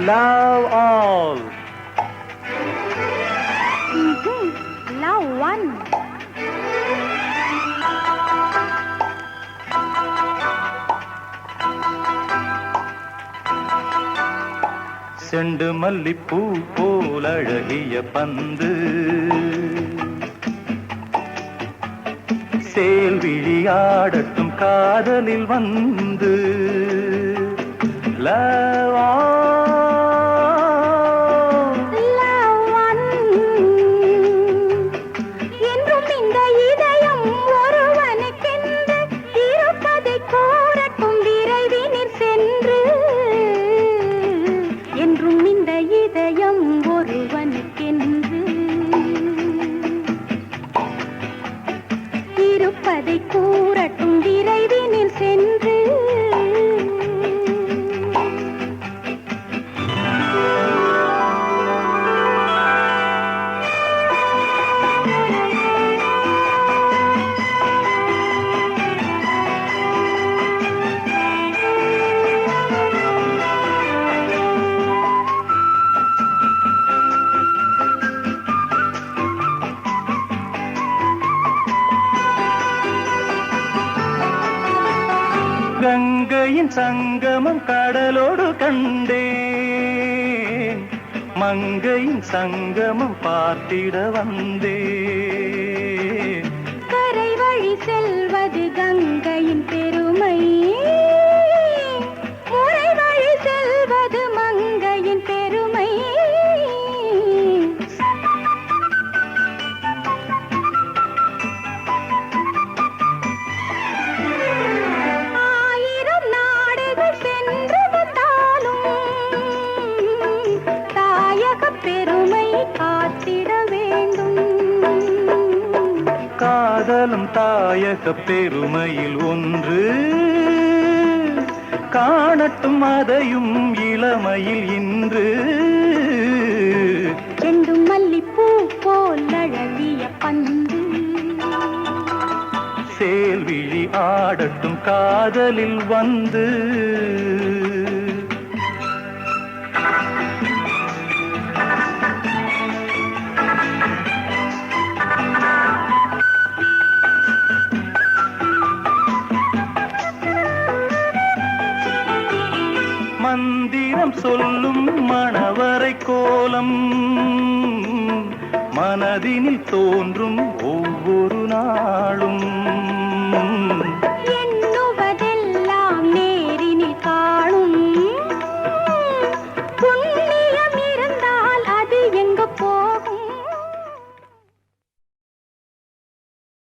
love all. Love one. செண்டு மல்லிப்பூ போல் அழகிய பந்து சேல் விழியாடட்டும் காதலில் வந்து love நடப்பதை கூறட்டும் விரைவினில் சென்று கங்கையின் சங்கமம் கடலோடு கண்டேன். மங்கையின் சங்கமம் பார்த்திட வந்தேன். பெருமை காத்திட வேண்டும். காதலும் தாயக பெருமையில் ஒன்று. காணட்டும் அதையும் இளமையில் இன்று. செண்டும் மல்லிப்பூ போல் அழகிய பந்து சேல்விழி ஆடட்டும் காதலில் வந்து. மந்திரம் சொல்லும் மணவரை கோலம். மனதினில் தோன்றும் ஒவ்வொரு நாளும்.